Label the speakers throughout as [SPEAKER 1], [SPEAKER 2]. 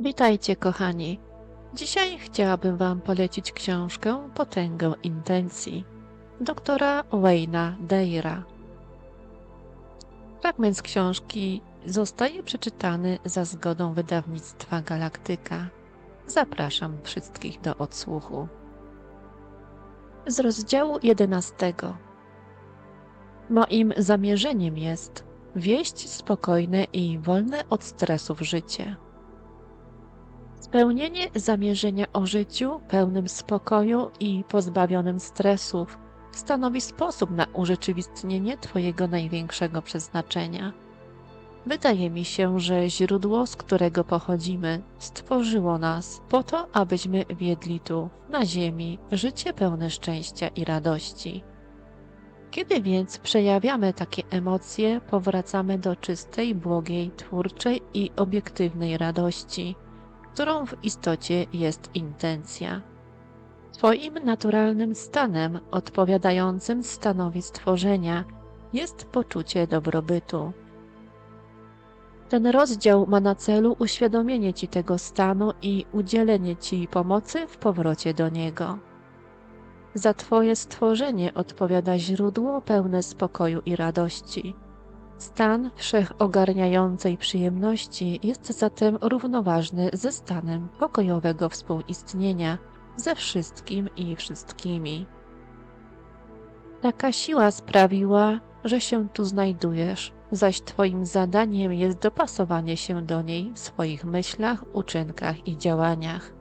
[SPEAKER 1] Witajcie, kochani. Dzisiaj chciałabym Wam polecić książkę Potęgę Intencji doktora Wayna Deira. Fragment z książki zostaje przeczytany za zgodą wydawnictwa Galaktyka. Zapraszam wszystkich do odsłuchu. Z rozdziału 11. Moim zamierzeniem jest wieść spokojne i wolne od stresów życie. Spełnienie zamierzenia o życiu pełnym spokoju i pozbawionym stresów stanowi sposób na urzeczywistnienie Twojego największego przeznaczenia. Wydaje mi się, że źródło, z którego pochodzimy, stworzyło nas po to, abyśmy wiedli tu, na Ziemi, życie pełne szczęścia i radości. Kiedy więc przejawiamy takie emocje, powracamy do czystej, błogiej, twórczej i obiektywnej radości, którą w istocie jest intencja. Twoim naturalnym stanem, odpowiadającym stanowi stworzenia, jest poczucie dobrobytu. Ten rozdział ma na celu uświadomienie Ci tego stanu i udzielenie Ci pomocy w powrocie do niego. Za Twoje stworzenie odpowiada źródło pełne spokoju i radości. Stan wszechogarniającej przyjemności jest zatem równoważny ze stanem pokojowego współistnienia ze wszystkim i wszystkimi. Taka siła sprawiła, że się tu znajdujesz, zaś Twoim zadaniem jest dopasowanie się do niej w swoich myślach, uczynkach i działaniach.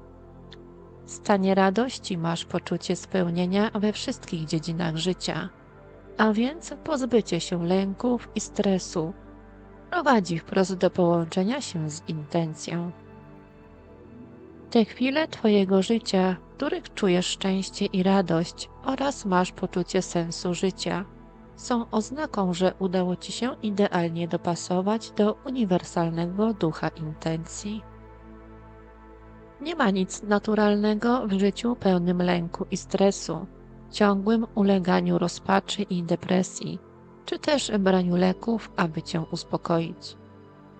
[SPEAKER 1] W stanie radości masz poczucie spełnienia we wszystkich dziedzinach życia, a więc pozbycie się lęków i stresu prowadzi wprost do połączenia się z intencją. Te chwile Twojego życia, w których czujesz szczęście i radość oraz masz poczucie sensu życia, są oznaką, że udało Ci się idealnie dopasować do uniwersalnego ducha intencji. Nie ma nic naturalnego w życiu pełnym lęku i stresu, ciągłym uleganiu rozpaczy i depresji, czy też braniu leków, aby Cię uspokoić.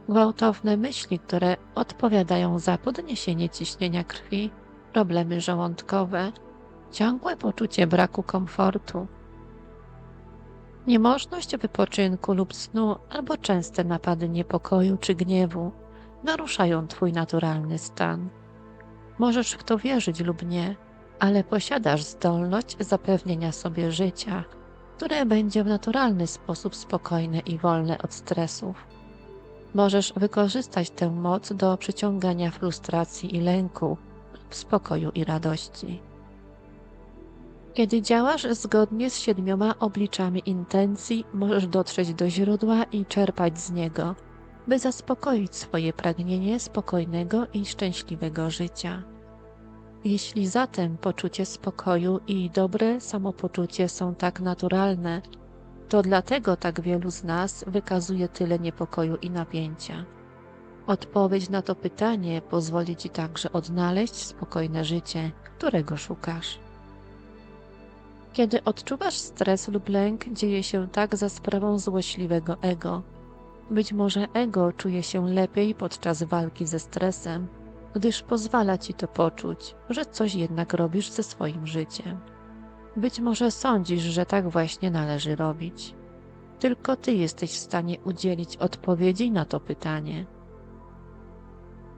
[SPEAKER 1] Gwałtowne myśli, które odpowiadają za podniesienie ciśnienia krwi, problemy żołądkowe, ciągłe poczucie braku komfortu, niemożność wypoczynku lub snu albo częste napady niepokoju czy gniewu naruszają Twój naturalny stan. Możesz w to wierzyć lub nie, ale posiadasz zdolność zapewnienia sobie życia, które będzie w naturalny sposób spokojne i wolne od stresów. Możesz wykorzystać tę moc do przyciągania frustracji i lęku, spokoju i radości. Kiedy działasz zgodnie z siedmioma obliczami intencji, możesz dotrzeć do źródła i czerpać z niego, by zaspokoić swoje pragnienie spokojnego i szczęśliwego życia. Jeśli zatem poczucie spokoju i dobre samopoczucie są tak naturalne, to dlatego tak wielu z nas wykazuje tyle niepokoju i napięcia. Odpowiedź na to pytanie pozwoli Ci także odnaleźć spokojne życie, którego szukasz. Kiedy odczuwasz stres lub lęk, dzieje się tak za sprawą złośliwego ego. Być może ego czuje się lepiej podczas walki ze stresem, gdyż pozwala ci to poczuć, że coś jednak robisz ze swoim życiem. Być może sądzisz, że tak właśnie należy robić. Tylko ty jesteś w stanie udzielić odpowiedzi na to pytanie.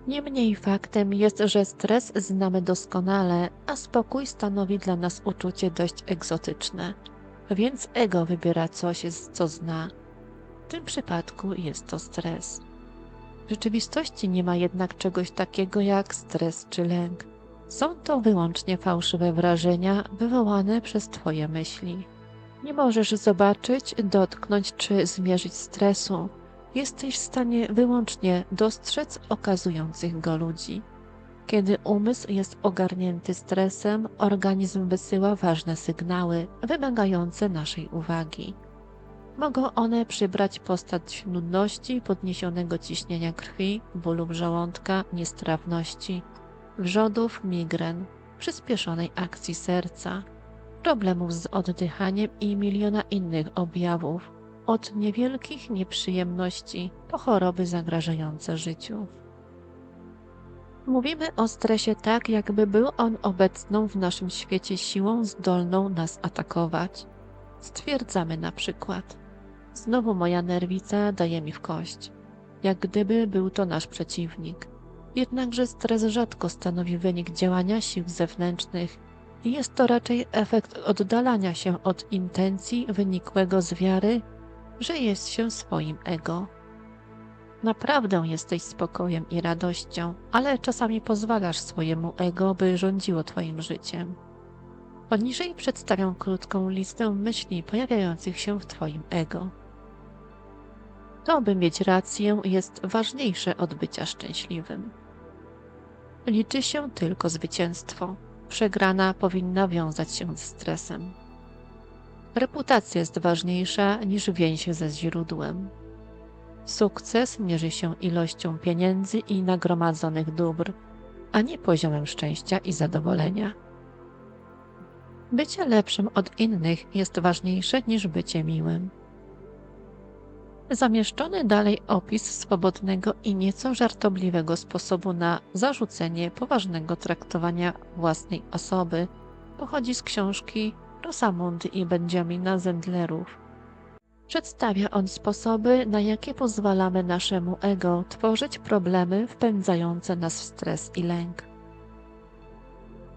[SPEAKER 1] Niemniej faktem jest, że stres znamy doskonale, a spokój stanowi dla nas uczucie dość egzotyczne, więc ego wybiera coś, co zna. W tym przypadku jest to stres. W rzeczywistości nie ma jednak czegoś takiego jak stres czy lęk. Są to wyłącznie fałszywe wrażenia wywołane przez Twoje myśli. Nie możesz zobaczyć, dotknąć czy zmierzyć stresu. Jesteś w stanie wyłącznie dostrzec okazujących go ludzi. Kiedy umysł jest ogarnięty stresem, organizm wysyła ważne sygnały wymagające naszej uwagi. Mogą one przybrać postać nudności, podniesionego ciśnienia krwi, bólu żołądka, niestrawności, wrzodów, migren, przyspieszonej akcji serca, problemów z oddychaniem i miliona innych objawów, od niewielkich nieprzyjemności po choroby zagrażające życiu. Mówimy o stresie tak, jakby był on obecną w naszym świecie siłą zdolną nas atakować. Stwierdzamy na przykład: Znowu moja nerwica daje mi w kość, jak gdyby był to nasz przeciwnik. Jednakże stres rzadko stanowi wynik działania sił zewnętrznych. Jest to raczej efekt oddalania się od intencji wynikłego z wiary, że jest się swoim ego. Naprawdę jesteś spokojem i radością, ale czasami pozwalasz swojemu ego, by rządziło Twoim życiem. Poniżej przedstawiam krótką listę myśli pojawiających się w Twoim ego. To, by mieć rację, jest ważniejsze od bycia szczęśliwym. Liczy się tylko zwycięstwo. Przegrana powinna wiązać się z stresem. Reputacja jest ważniejsza niż więź ze źródłem. Sukces mierzy się ilością pieniędzy i nagromadzonych dóbr, a nie poziomem szczęścia i zadowolenia. Bycie lepszym od innych jest ważniejsze niż bycie miłym. Zamieszczony dalej opis swobodnego i nieco żartobliwego sposobu na zarzucenie poważnego traktowania własnej osoby pochodzi z książki Rosamundy i Benjamina Zendlerów. Przedstawia on sposoby, na jakie pozwalamy naszemu ego tworzyć problemy wpędzające nas w stres i lęk.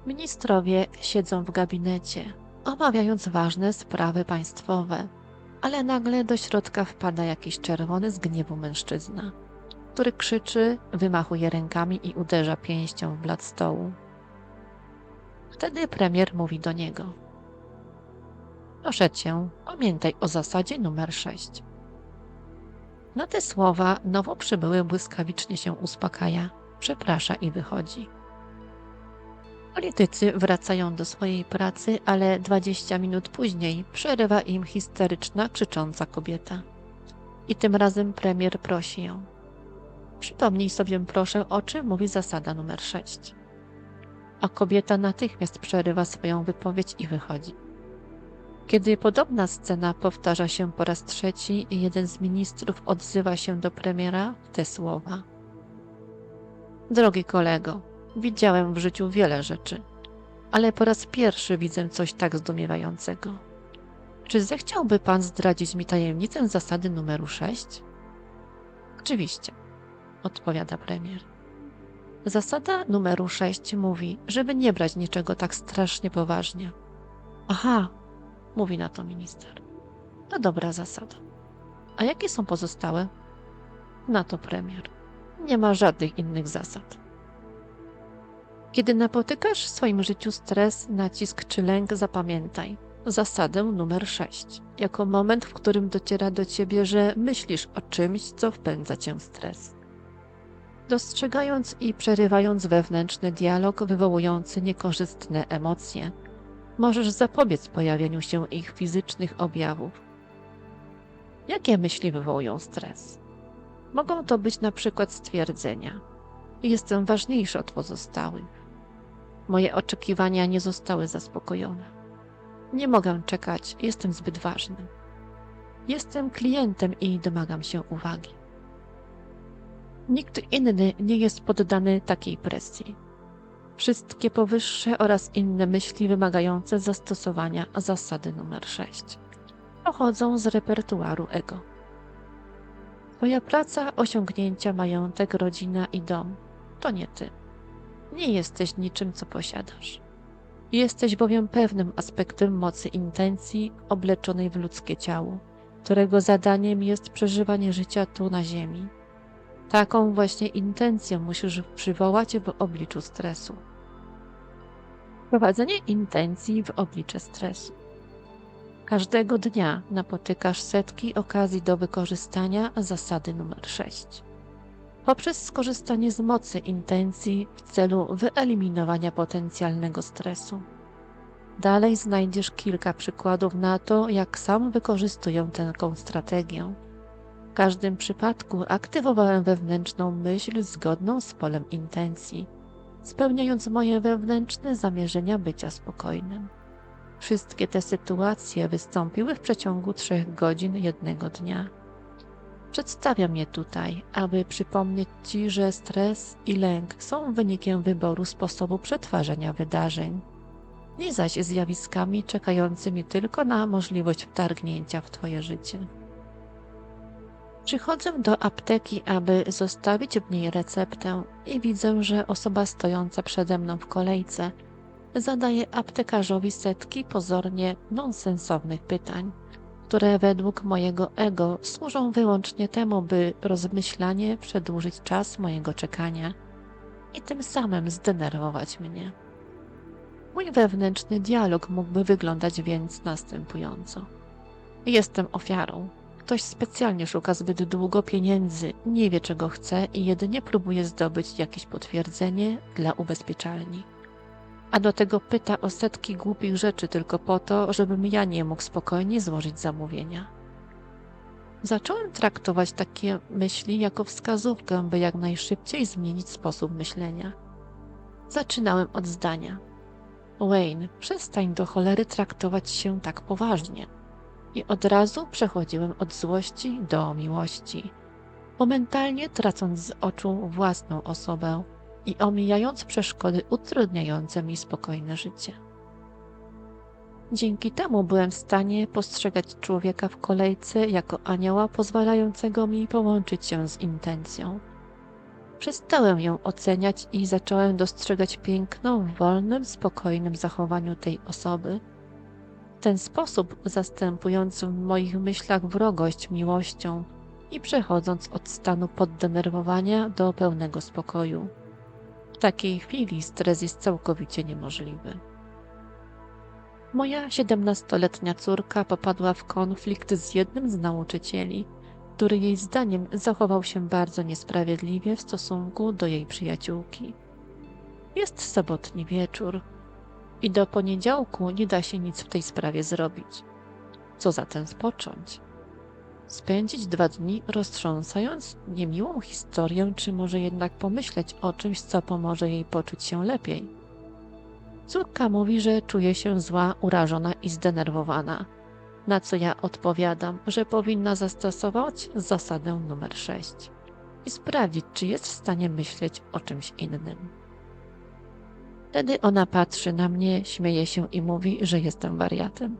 [SPEAKER 1] Ministrowie siedzą w gabinecie, omawiając ważne sprawy państwowe, ale nagle do środka wpada jakiś czerwony z gniewu mężczyzna, który krzyczy, wymachuje rękami i uderza pięścią w blat stołu. Wtedy premier mówi do niego – Proszę cię, pamiętaj o zasadzie numer 6. Na te słowa nowo przybyły błyskawicznie się uspokaja, przeprasza i wychodzi. Politycy wracają do swojej pracy, ale 20 minut później przerywa im histeryczna, krzycząca kobieta. I tym razem premier prosi ją. Przypomnij sobie proszę, o czym mówi zasada numer 6. A kobieta natychmiast przerywa swoją wypowiedź i wychodzi. Kiedy podobna scena powtarza się po raz trzeci, jeden z ministrów odzywa się do premiera w te słowa. Drogi kolego, widziałem w życiu wiele rzeczy, ale po raz pierwszy widzę coś tak zdumiewającego. Czy zechciałby pan zdradzić mi tajemnicę zasady numeru 6? Oczywiście, odpowiada premier. Zasada numeru 6 mówi, żeby nie brać niczego tak strasznie poważnie. Aha, mówi na to minister. To dobra zasada. A jakie są pozostałe? Na to premier. Nie ma żadnych innych zasad. Kiedy napotykasz w swoim życiu stres, nacisk czy lęk, zapamiętaj zasadę numer 6, jako moment, w którym dociera do ciebie, że myślisz o czymś, co wpędza cię w stres. Dostrzegając i przerywając wewnętrzny dialog wywołujący niekorzystne emocje, możesz zapobiec pojawieniu się ich fizycznych objawów. Jakie myśli wywołują stres? Mogą to być na przykład stwierdzenia: Jestem ważniejszy od pozostałych. Moje oczekiwania nie zostały zaspokojone. Nie mogę czekać, jestem zbyt ważny. Jestem klientem i domagam się uwagi. Nikt inny nie jest poddany takiej presji. Wszystkie powyższe oraz inne myśli wymagające zastosowania zasady numer 6 pochodzą z repertuaru ego. Twoja praca, osiągnięcia, majątek, rodzina i dom to nie ty. Nie jesteś niczym, co posiadasz. Jesteś bowiem pewnym aspektem mocy intencji obleczonej w ludzkie ciało, którego zadaniem jest przeżywanie życia tu na ziemi. Taką właśnie intencję musisz przywołać w obliczu stresu. Wprowadzenie intencji w oblicze stresu. Każdego dnia napotykasz setki okazji do wykorzystania zasady numer 6. Poprzez skorzystanie z mocy intencji w celu wyeliminowania potencjalnego stresu. Dalej znajdziesz kilka przykładów na to, jak sam wykorzystują tę strategię. W każdym przypadku aktywowałem wewnętrzną myśl zgodną z polem intencji spełniając moje wewnętrzne zamierzenia bycia spokojnym. Wszystkie te sytuacje wystąpiły w przeciągu trzech godzin jednego dnia. Przedstawiam je tutaj, aby przypomnieć Ci, że stres i lęk są wynikiem wyboru sposobu przetwarzania wydarzeń, nie zaś zjawiskami czekającymi tylko na możliwość wtargnięcia w Twoje życie. Przychodzę do apteki, aby zostawić w niej receptę i widzę, że osoba stojąca przede mną w kolejce zadaje aptekarzowi setki pozornie nonsensownych pytań, które według mojego ego służą wyłącznie temu, by rozmyślanie przedłużyć czas mojego czekania i tym samym zdenerwować mnie. Mój wewnętrzny dialog mógłby wyglądać więc następująco. Jestem ofiarą. Ktoś specjalnie szuka zbyt długo pieniędzy, nie wie czego chce i jedynie próbuje zdobyć jakieś potwierdzenie dla ubezpieczalni. A do tego pyta o setki głupich rzeczy tylko po to, żebym ja nie mógł spokojnie złożyć zamówienia. Zacząłem traktować takie myśli jako wskazówkę, by jak najszybciej zmienić sposób myślenia. Zaczynałem od zdania. Wayne, przestań do cholery traktować się tak poważnie. I od razu przechodziłem od złości do miłości, momentalnie tracąc z oczu własną osobę i omijając przeszkody utrudniające mi spokojne życie. Dzięki temu byłem w stanie postrzegać człowieka w kolejce jako anioła pozwalającego mi połączyć się z intencją. Przestałem ją oceniać i zacząłem dostrzegać piękno w wolnym, spokojnym zachowaniu tej osoby. W ten sposób zastępując w moich myślach wrogość miłością i przechodząc od stanu poddenerwowania do pełnego spokoju. Takiej chwili stres jest całkowicie niemożliwy. Moja siedemnastoletnia córka popadła w konflikt z jednym z nauczycieli, który jej zdaniem zachował się bardzo niesprawiedliwie w stosunku do jej przyjaciółki. Jest sobotni wieczór i do poniedziałku nie da się nic w tej sprawie zrobić. Co zatem spocząć? Spędzić dwa dni roztrząsając niemiłą historię, czy może jednak pomyśleć o czymś, co pomoże jej poczuć się lepiej? Córka mówi, że czuje się zła, urażona i zdenerwowana na co ja odpowiadam, że powinna zastosować zasadę numer 6 i sprawdzić, czy jest w stanie myśleć o czymś innym. Wtedy ona patrzy na mnie, śmieje się i mówi, że jestem wariatem.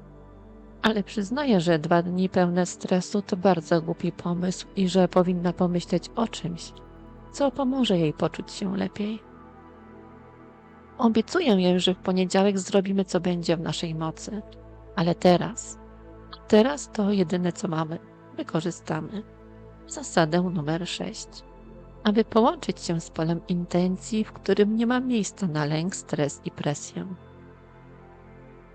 [SPEAKER 1] Ale przyznaję, że dwa dni pełne stresu to bardzo głupi pomysł i że powinna pomyśleć o czymś, co pomoże jej poczuć się lepiej. Obiecuję jej, że w poniedziałek zrobimy, co będzie w naszej mocy, ale teraz, Teraz to jedyne, co mamy. Wykorzystamy. Zasadę numer 6. Aby połączyć się z polem intencji, w którym nie ma miejsca na lęk, stres i presję.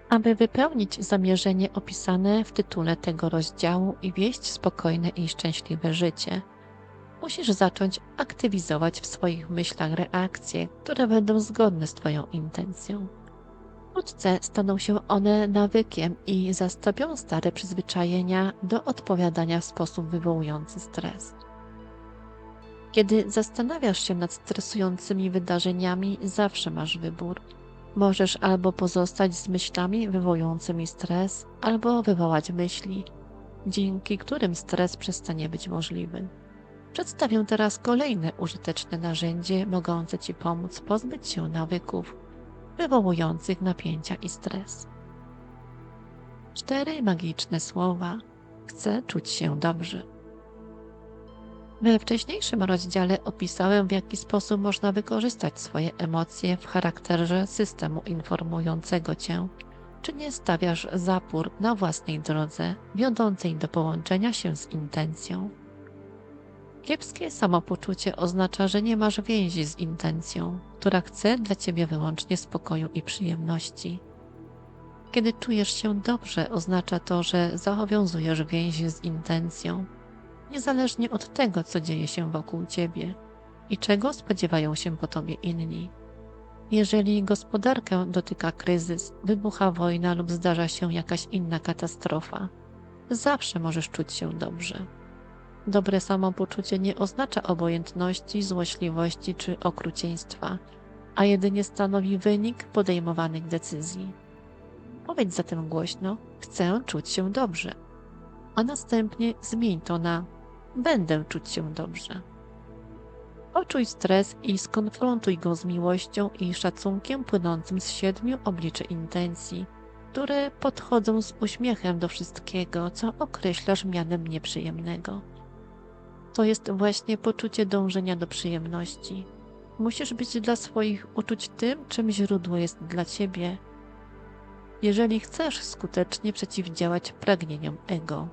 [SPEAKER 1] Aby wypełnić zamierzenie opisane w tytule tego rozdziału i wieść spokojne i szczęśliwe życie, musisz zacząć aktywizować w swoich myślach reakcje, które będą zgodne z Twoją intencją. Wkrótce staną się one nawykiem i zastąpią stare przyzwyczajenia do odpowiadania w sposób wywołujący stres. Kiedy zastanawiasz się nad stresującymi wydarzeniami, zawsze masz wybór. Możesz albo pozostać z myślami wywołującymi stres, albo wywołać myśli, dzięki którym stres przestanie być możliwy. Przedstawię teraz kolejne użyteczne narzędzie mogące Ci pomóc pozbyć się nawyków, wywołujących napięcia i stres. Cztery magiczne słowa. Chcę czuć się dobrze. We wcześniejszym rozdziale opisałem, w jaki sposób można wykorzystać swoje emocje w charakterze systemu informującego cię, czy nie stawiasz zapór na własnej drodze, wiodącej do połączenia się z intencją. Kiepskie samopoczucie oznacza, że nie masz więzi z intencją, która chce dla ciebie wyłącznie spokoju i przyjemności. Kiedy czujesz się dobrze, oznacza to, że zawiązujesz więzi z intencją, niezależnie od tego, co dzieje się wokół ciebie i czego spodziewają się po tobie inni. Jeżeli gospodarkę dotyka kryzys, wybucha wojna lub zdarza się jakaś inna katastrofa, zawsze możesz czuć się dobrze. Dobre samopoczucie nie oznacza obojętności, złośliwości czy okrucieństwa, a jedynie stanowi wynik podejmowanych decyzji. Powiedz zatem głośno: Chcę czuć się dobrze, a następnie zmień to na będę czuć się dobrze. Poczuj stres i skonfrontuj go z miłością i szacunkiem płynącym z siedmiu obliczy intencji, które podchodzą z uśmiechem do wszystkiego, co określasz mianem nieprzyjemnego. To jest właśnie poczucie dążenia do przyjemności. Musisz być dla swoich uczuć tym, czym źródło jest dla ciebie, jeżeli chcesz skutecznie przeciwdziałać pragnieniom ego.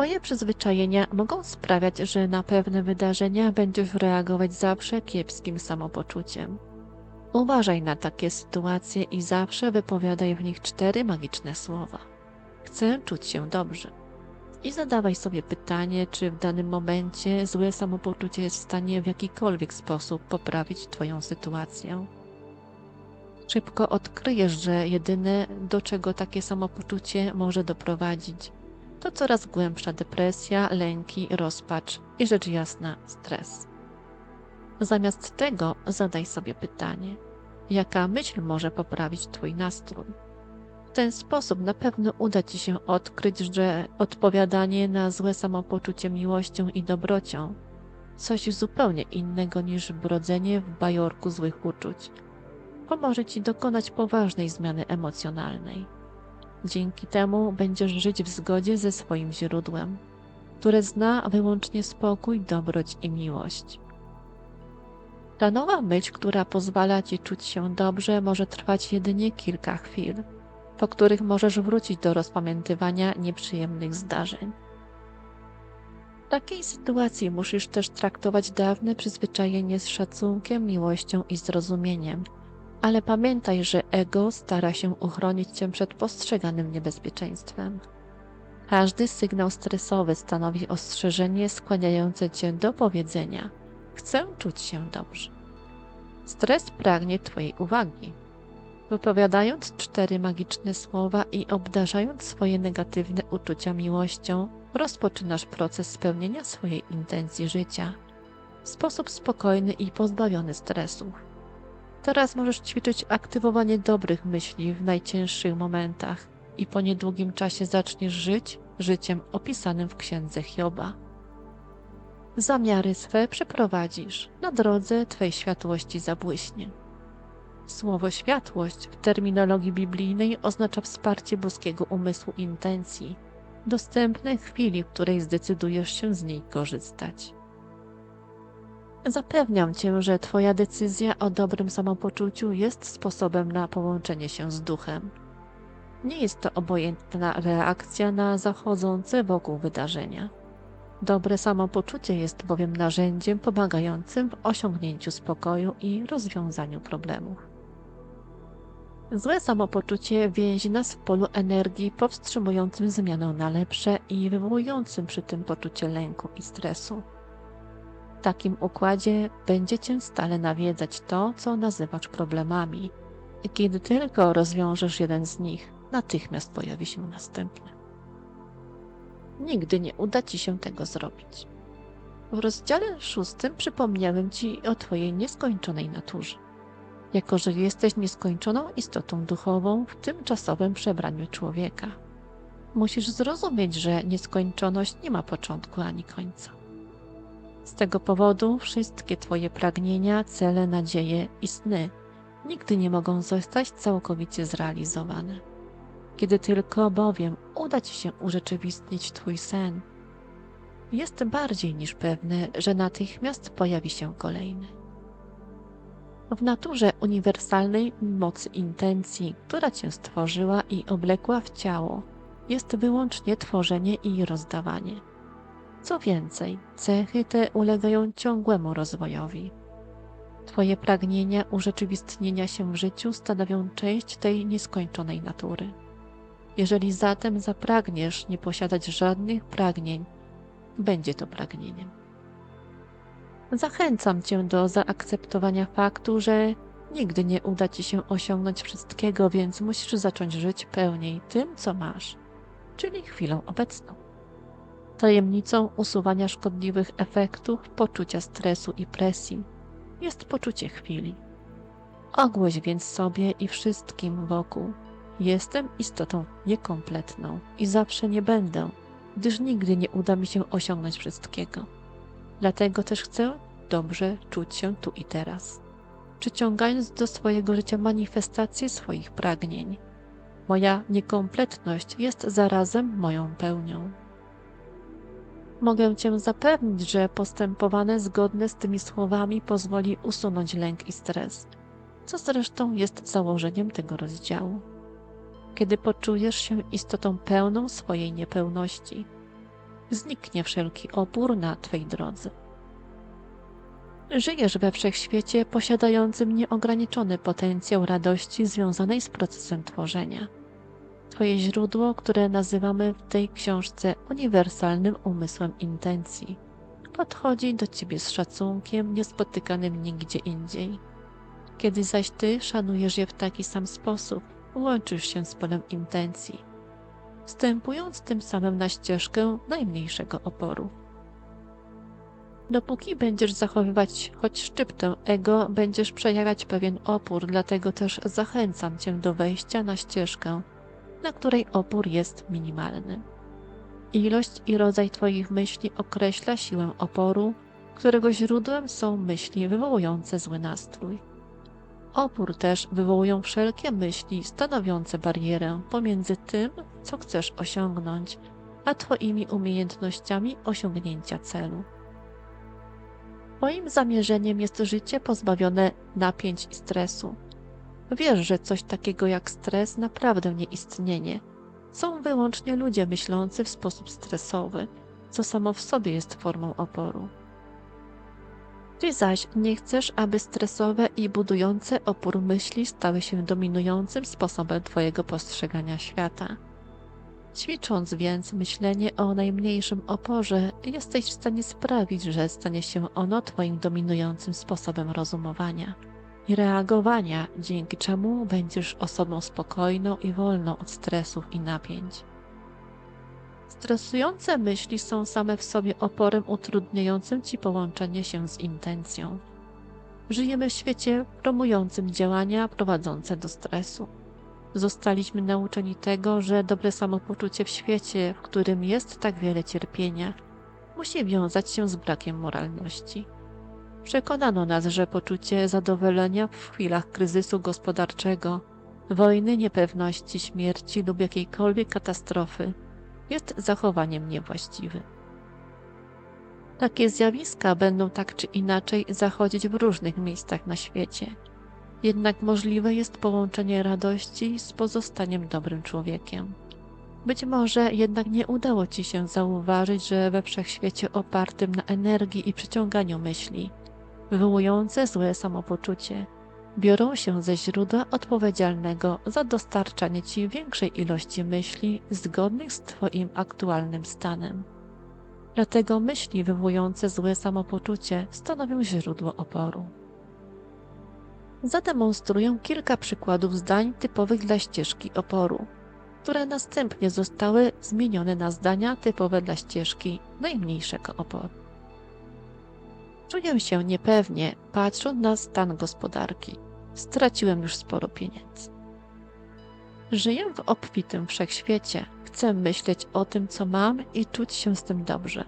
[SPEAKER 1] Twoje przyzwyczajenia mogą sprawiać, że na pewne wydarzenia będziesz reagować zawsze kiepskim samopoczuciem. Uważaj na takie sytuacje i zawsze wypowiadaj w nich cztery magiczne słowa. Chcę czuć się dobrze. I zadawaj sobie pytanie, czy w danym momencie złe samopoczucie jest w stanie w jakikolwiek sposób poprawić Twoją sytuację. Szybko odkryjesz, że jedyne, do czego takie samopoczucie może doprowadzić, to coraz głębsza depresja, lęki, rozpacz i rzecz jasna stres. Zamiast tego zadaj sobie pytanie, jaka myśl może poprawić Twój nastrój. W ten sposób na pewno uda Ci się odkryć, że odpowiadanie na złe samopoczucie miłością i dobrocią coś zupełnie innego niż brodzenie w bajorku złych uczuć. Pomoże Ci dokonać poważnej zmiany emocjonalnej. Dzięki temu będziesz żyć w zgodzie ze swoim źródłem, które zna wyłącznie spokój, dobroć i miłość. Ta nowa myśl, która pozwala ci czuć się dobrze, może trwać jedynie kilka chwil, po których możesz wrócić do rozpamiętywania nieprzyjemnych zdarzeń. W takiej sytuacji musisz też traktować dawne przyzwyczajenie z szacunkiem, miłością i zrozumieniem – ale pamiętaj, że ego stara się uchronić cię przed postrzeganym niebezpieczeństwem. Każdy sygnał stresowy stanowi ostrzeżenie skłaniające cię do powiedzenia: Chcę czuć się dobrze. Stres pragnie Twojej uwagi. Wypowiadając cztery magiczne słowa i obdarzając swoje negatywne uczucia miłością, rozpoczynasz proces spełnienia swojej intencji życia w sposób spokojny i pozbawiony stresów. Teraz możesz ćwiczyć aktywowanie dobrych myśli w najcięższych momentach i po niedługim czasie zaczniesz żyć życiem opisanym w księdze Hioba. Zamiary swe przeprowadzisz, na drodze Twej światłości zabłyśnie. Słowo światłość w terminologii biblijnej oznacza wsparcie boskiego umysłu intencji, dostępne chwili, w której zdecydujesz się z niej korzystać. Zapewniam cię, że Twoja decyzja o dobrym samopoczuciu jest sposobem na połączenie się z duchem. Nie jest to obojętna reakcja na zachodzące wokół wydarzenia. Dobre samopoczucie jest bowiem narzędziem pomagającym w osiągnięciu spokoju i rozwiązaniu problemów. Złe samopoczucie więzi nas w polu energii powstrzymującym zmianę na lepsze i wywołującym przy tym poczucie lęku i stresu. W takim układzie będzie cię stale nawiedzać to, co nazywasz problemami. I kiedy tylko rozwiążesz jeden z nich, natychmiast pojawi się następny. Nigdy nie uda ci się tego zrobić. W rozdziale szóstym przypomniałem ci o twojej nieskończonej naturze. Jako, że jesteś nieskończoną istotą duchową w tymczasowym przebraniu człowieka. Musisz zrozumieć, że nieskończoność nie ma początku ani końca. Z tego powodu wszystkie Twoje pragnienia, cele, nadzieje i sny nigdy nie mogą zostać całkowicie zrealizowane. Kiedy tylko bowiem uda Ci się urzeczywistnić Twój sen, jest bardziej niż pewne, że natychmiast pojawi się kolejny. W naturze uniwersalnej mocy intencji, która Cię stworzyła i oblekła w ciało, jest wyłącznie tworzenie i rozdawanie. Co więcej, cechy te ulegają ciągłemu rozwojowi. Twoje pragnienia urzeczywistnienia się w życiu stanowią część tej nieskończonej natury. Jeżeli zatem zapragniesz nie posiadać żadnych pragnień, będzie to pragnieniem. Zachęcam Cię do zaakceptowania faktu, że nigdy nie uda Ci się osiągnąć wszystkiego, więc musisz zacząć żyć pełniej tym, co masz, czyli chwilą obecną. Tajemnicą usuwania szkodliwych efektów poczucia stresu i presji jest poczucie chwili. Ogłoś więc sobie i wszystkim wokół: Jestem istotą niekompletną i zawsze nie będę, gdyż nigdy nie uda mi się osiągnąć wszystkiego. Dlatego też chcę dobrze czuć się tu i teraz, przyciągając do swojego życia manifestacje swoich pragnień. Moja niekompletność jest zarazem moją pełnią. Mogę Cię zapewnić, że postępowane zgodne z tymi słowami pozwoli usunąć lęk i stres, co zresztą jest założeniem tego rozdziału. Kiedy poczujesz się istotą pełną swojej niepełności, zniknie wszelki opór na Twej drodze. Żyjesz we wszechświecie posiadającym nieograniczony potencjał radości związanej z procesem tworzenia. Twoje źródło, które nazywamy w tej książce uniwersalnym umysłem intencji, podchodzi do Ciebie z szacunkiem niespotykanym nigdzie indziej. Kiedy zaś Ty szanujesz je w taki sam sposób, łączysz się z polem intencji, wstępując tym samym na ścieżkę najmniejszego oporu. Dopóki będziesz zachowywać choć szczyptę ego, będziesz przejawiać pewien opór, dlatego też zachęcam Cię do wejścia na ścieżkę, na której opór jest minimalny. Ilość i rodzaj Twoich myśli określa siłę oporu, którego źródłem są myśli wywołujące zły nastrój. Opór też wywołują wszelkie myśli stanowiące barierę pomiędzy tym, co chcesz osiągnąć, a Twoimi umiejętnościami osiągnięcia celu. Moim zamierzeniem jest życie pozbawione napięć i stresu. Wiesz, że coś takiego jak stres naprawdę nie istnieje. Są wyłącznie ludzie myślący w sposób stresowy, co samo w sobie jest formą oporu. Ty zaś nie chcesz, aby stresowe i budujące opór myśli stały się dominującym sposobem Twojego postrzegania świata. Ćwicząc więc myślenie o najmniejszym oporze, jesteś w stanie sprawić, że stanie się ono Twoim dominującym sposobem rozumowania i reagowania, dzięki czemu będziesz osobą spokojną i wolną od stresów i napięć. Stresujące myśli są same w sobie oporem utrudniającym ci połączenie się z intencją. Żyjemy w świecie promującym działania prowadzące do stresu. Zostaliśmy nauczeni tego, że dobre samopoczucie w świecie, w którym jest tak wiele cierpienia, musi wiązać się z brakiem moralności. Przekonano nas, że poczucie zadowolenia w chwilach kryzysu gospodarczego, wojny, niepewności, śmierci lub jakiejkolwiek katastrofy jest zachowaniem niewłaściwym. Takie zjawiska będą tak czy inaczej zachodzić w różnych miejscach na świecie. Jednak możliwe jest połączenie radości z pozostaniem dobrym człowiekiem. Być może jednak nie udało ci się zauważyć, że we wszechświecie opartym na energii i przyciąganiu myśli, wywołujące złe samopoczucie, biorą się ze źródła odpowiedzialnego za dostarczanie ci większej ilości myśli zgodnych z Twoim aktualnym stanem. Dlatego myśli wywołujące złe samopoczucie stanowią źródło oporu. Zademonstruję kilka przykładów zdań typowych dla ścieżki oporu, które następnie zostały zmienione na zdania typowe dla ścieżki najmniejszego oporu. Czuję się niepewnie, patrząc na stan gospodarki. Straciłem już sporo pieniędzy. Żyję w obfitym wszechświecie. Chcę myśleć o tym, co mam i czuć się z tym dobrze.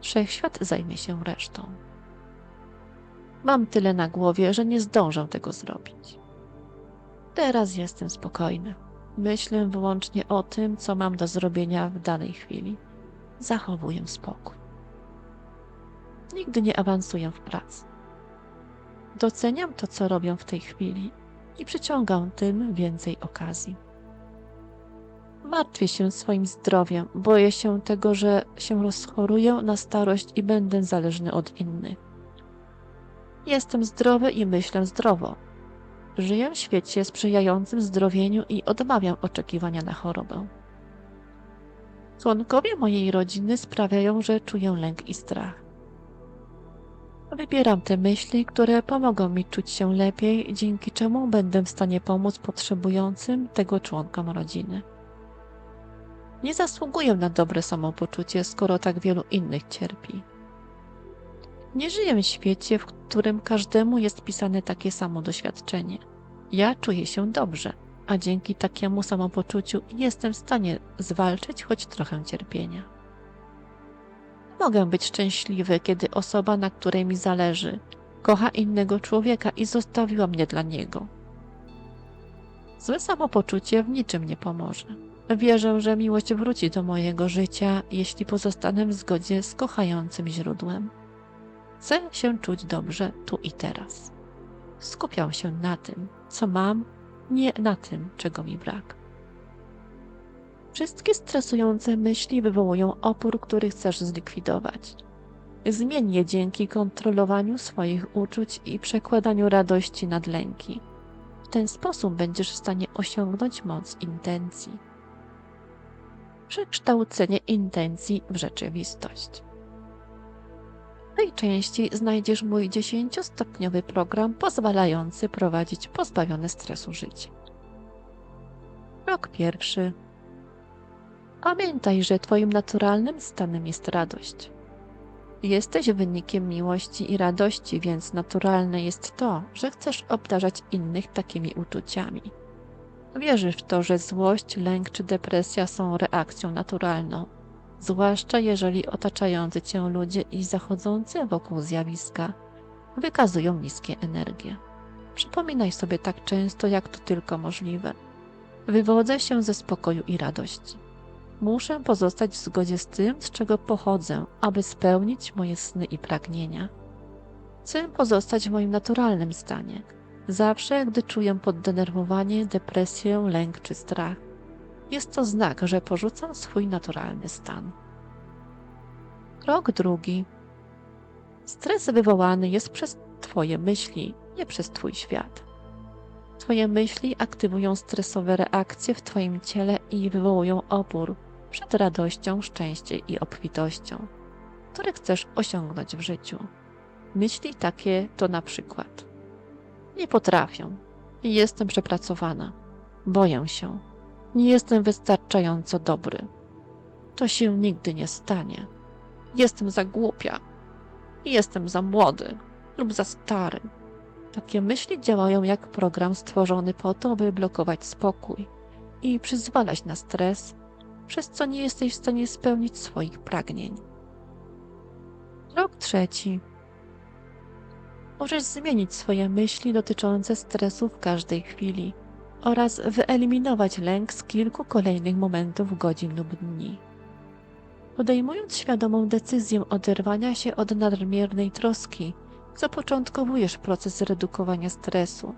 [SPEAKER 1] Wszechświat zajmie się resztą. Mam tyle na głowie, że nie zdążę tego zrobić. Teraz jestem spokojny. Myślę wyłącznie o tym, co mam do zrobienia w danej chwili. Zachowuję spokój. Nigdy nie awansuję w pracy. Doceniam to, co robię w tej chwili i przyciągam tym więcej okazji. Martwię się swoim zdrowiem, boję się tego, że się rozchoruję na starość i będę zależny od innych. Jestem zdrowy i myślę zdrowo. Żyję w świecie sprzyjającym zdrowieniu i odmawiam oczekiwania na chorobę. Członkowie mojej rodziny sprawiają, że czuję lęk i strach. Wybieram te myśli, które pomogą mi czuć się lepiej, dzięki czemu będę w stanie pomóc potrzebującym tego członkom rodziny. Nie zasługuję na dobre samopoczucie, skoro tak wielu innych cierpi. Nie żyję w świecie, w którym każdemu jest pisane takie samo doświadczenie. Ja czuję się dobrze, a dzięki takiemu samopoczuciu jestem w stanie zwalczyć choć trochę cierpienia. Mogę być szczęśliwy, kiedy osoba, na której mi zależy, kocha innego człowieka i zostawiła mnie dla niego. Złe samopoczucie w niczym nie pomoże. Wierzę, że miłość wróci do mojego życia, jeśli pozostanę w zgodzie z kochającym źródłem. Chcę się czuć dobrze tu i teraz. Skupiam się na tym, co mam, nie na tym, czego mi brak. Wszystkie stresujące myśli wywołują opór, który chcesz zlikwidować. Zmień je dzięki kontrolowaniu swoich uczuć i przekładaniu radości nad lęki. W ten sposób będziesz w stanie osiągnąć moc intencji. Przekształcenie intencji w rzeczywistość. W tej części znajdziesz mój 10-stopniowy program pozwalający prowadzić pozbawione stresu życie. Rok pierwszy. Pamiętaj, że Twoim naturalnym stanem jest radość. Jesteś wynikiem miłości i radości, więc naturalne jest to, że chcesz obdarzać innych takimi uczuciami. Wierzysz w to, że złość, lęk czy depresja są reakcją naturalną, zwłaszcza jeżeli otaczający cię ludzie i zachodzące wokół zjawiska wykazują niskie energie. Przypominaj sobie tak często, jak to tylko możliwe. Wywodzę się ze spokoju i radości. Muszę pozostać w zgodzie z tym, z czego pochodzę, aby spełnić moje sny i pragnienia. Chcę pozostać w moim naturalnym stanie. Zawsze, gdy czuję poddenerwowanie, depresję, lęk czy strach, jest to znak, że porzucam swój naturalny stan. Krok drugi. Stres wywołany jest przez Twoje myśli, nie przez Twój świat. Twoje myśli aktywują stresowe reakcje w Twoim ciele i wywołują opór przed radością, szczęściem i obfitością, które chcesz osiągnąć w życiu. Myśli takie to na przykład: Nie potrafię, jestem przepracowana, boję się, nie jestem wystarczająco dobry. To się nigdy nie stanie. Jestem za głupia, jestem za młody lub za stary. Takie myśli działają jak program stworzony po to, by blokować spokój i przyzwalać na stres, przez co nie jesteś w stanie spełnić swoich pragnień. Rok trzeci. Możesz zmienić swoje myśli dotyczące stresu w każdej chwili oraz wyeliminować lęk z kilku kolejnych momentów, godzin lub dni. Podejmując świadomą decyzję oderwania się od nadmiernej troski, zapoczątkowujesz proces redukowania stresu,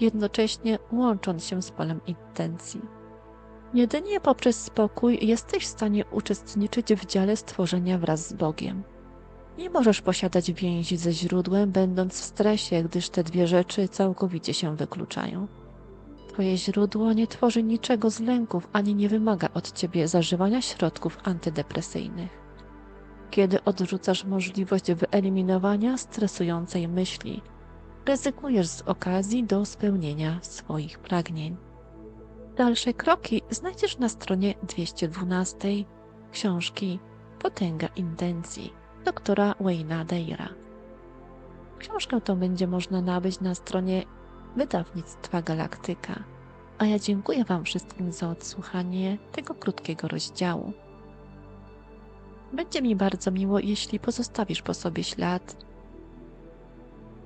[SPEAKER 1] jednocześnie łącząc się z polem intencji. Jedynie poprzez spokój jesteś w stanie uczestniczyć w dziale stworzenia wraz z Bogiem. Nie możesz posiadać więzi ze źródłem, będąc w stresie, gdyż te dwie rzeczy całkowicie się wykluczają. Twoje źródło nie tworzy niczego z lęków ani nie wymaga od ciebie zażywania środków antydepresyjnych. Kiedy odrzucasz możliwość wyeliminowania stresującej myśli, ryzykujesz z okazji do spełnienia swoich pragnień. Dalsze kroki znajdziesz na stronie 212 książki Potęga Intencji doktora Wayna Deira. Książkę tą będzie można nabyć na stronie wydawnictwa Galaktyka. A ja dziękuję Wam wszystkim za odsłuchanie tego krótkiego rozdziału. Będzie mi bardzo miło, jeśli pozostawisz po sobie ślad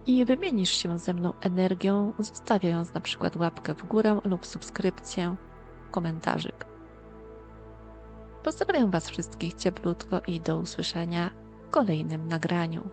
[SPEAKER 1] i wymienisz się ze mną energią, zostawiając na przykład łapkę w górę lub subskrypcję, komentarzyk. Pozdrawiam Was wszystkich cieplutko i do usłyszenia w kolejnym nagraniu.